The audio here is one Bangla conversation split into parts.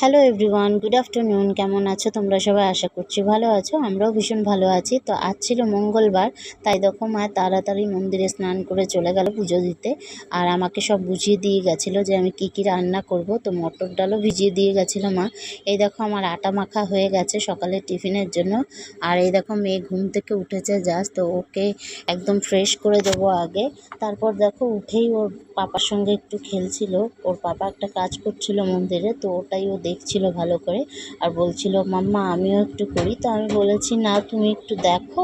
হ্যালো এভরিওয়ান গুড আফটারনুন কেমন আছো তোমরা সবাই? আশা করছি ভালো আছো, আমরাও ভীষণ ভালো আছি। তো আজ ছিল মঙ্গলবার, তাই দেখো মা তাড়াতাড়ি মন্দিরে স্নান করে চলে গেল পুজো দিতে। আর আমাকে সব বুঝিয়ে দিয়ে গেছিল যে আমি কি কি রান্না করব, তো মটর ডালও ভিজিয়ে দিয়ে গেছিল মা। এই দেখো আমার আটা মাখা হয়ে গেছে সকালে টিফিনের জন্য। আর এই দেখো মেয়ে ঘুম থেকে উঠেছে জাস্ট তো ওকে একদম ফ্রেশ করে দেবো আগে। তারপর দেখো উঠেই ওর পাপার সঙ্গে একটু খেলছিল। ওর পাপা একটা কাজ করছিল মন্দিরে, তো ওটাই ও দেখছিল ভালো করে আর বলছিল, মাম্মা, আমিও একটু করি। তো আমি বলেছি, না, তুমি একটু দেখো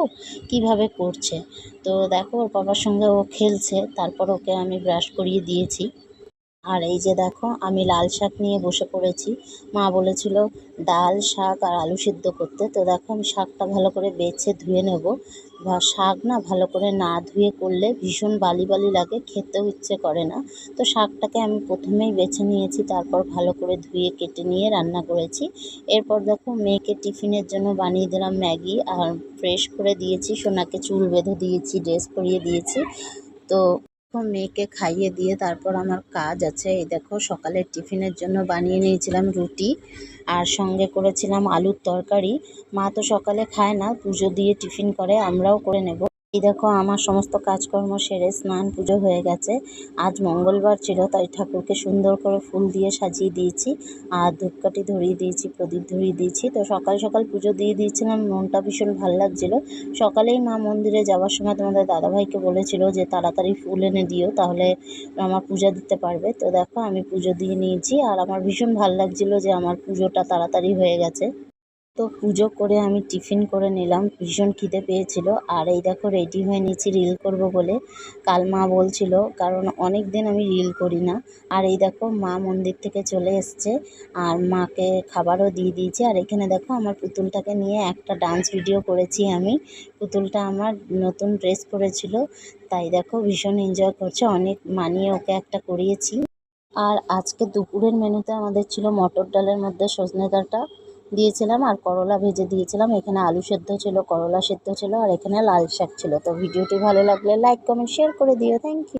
কীভাবে করছে। তো দেখো, ওর বাবার সঙ্গে ও খেলছে, তারপর ওকে আমি ব্রাশ করিয়ে দিয়েছি। আর এই যে দেখো, আমি লাল শাক নিয়ে বসে পড়েছি। মা বলেছিল, ডাল, শাক আর আলু সিদ্ধ করতে। তো দেখো, আমি শাকটা ভালো করে বেছে ধুয়ে নেব। বা শাক না ভালো করে না ধুয়ে করলে ভীষণ বালি বালি লাগে, খেতেও ইচ্ছে করে না। তো শাকটাকে আমি প্রথমেই বেছে নিয়েছি, তারপর ভালো করে ধুয়ে কেটে নিয়ে রান্না করেছি। এরপর দেখো, মেয়েকে টিফিনের জন্য বানিয়ে দিলাম ম্যাগি আর ফ্রেশ করে দিয়েছি, সোনাকে চুল বেঁধে দিয়েছি, ড্রেস পরিয়ে দিয়েছি। তো মেয়েকে খাইয়ে দিয়ে তারপর আমার কাজ আছে। এই দেখো, সকালের টিফিনের জন্য বানিয়ে নিয়েছিলাম রুটি আর সঙ্গে করেছিলাম আলুর তরকারি। মা তো সকালে খায় না, পুজো দিয়ে টিফিন করে, আমরাও করে নেব। এই দেখো, আমার সমস্ত কাজকর্ম সেরে স্নান পুজো হয়ে গেছে। আজ মঙ্গলবার ছিল, তাই ঠাকুরকে সুন্দর করে ফুল দিয়ে সাজিয়ে দিয়েছি। আর ধূপকাঠি ধরিয়ে দিয়েছি, প্রদীপ ধরিয়ে দিয়েছি। তো সকাল সকাল পুজো দিয়ে দিয়েছিলাম, মনটা ভীষণ ভালো লাগছিল। সকালেই মা মন্দিরে যাওয়ার সময় তোমাদের দাদাভাইকে বলেছিল যে, তাড়াতাড়ি ফুল এনে দিও, তাহলে আমার পূজা দিতে পারবে। তো দেখো, আমি পুজো দিয়ে নিয়েছি। আর আমার ভীষণ ভালো লাগছিল যে, আমার পুজোটা তাড়াতাড়ি হয়ে গেছে। তো পুজো করে আমি টিফিন করে নিলাম। ভীষণ খিদে পেয়েছিল। আর এই দেখো রেডি হয়ে নিয়েছি রিল করব বলে। কাল মা বলছিল, কারণ অনেক দিন আমি রিল করি না। আর এই দেখো মা মন্দির থেকে চলে এসছে। আর মাকে খাবারও দিয়ে দিয়েছি। আর এখানে দেখো আমার পুতুলটাকে নিয়ে একটা ডান্স ভিডিও করেছি আমি। পুতুলটা আমার নতুন ড্রেস পরেছিল। তাই দেখো ভীষণ এনজয় করছে। অনেক মানিয়ে ওকে একটা করিয়েছি। আর আজকে দুপুরের মেনুতে আমাদের ছিল মটর ডালের মধ্যে সজনে ডাঁটা। দিয়েছিলাম আর করলা ভেজে দিয়েছিলাম। এখানে আলু সেদ্ধ ছিল, করলা সেদ্ধ ছিল আর এখানে লাল শাক ছিল। তো ভিডিওটি ভালো লাগলে লাইক কমেন্ট শেয়ার করে দিও। Thank you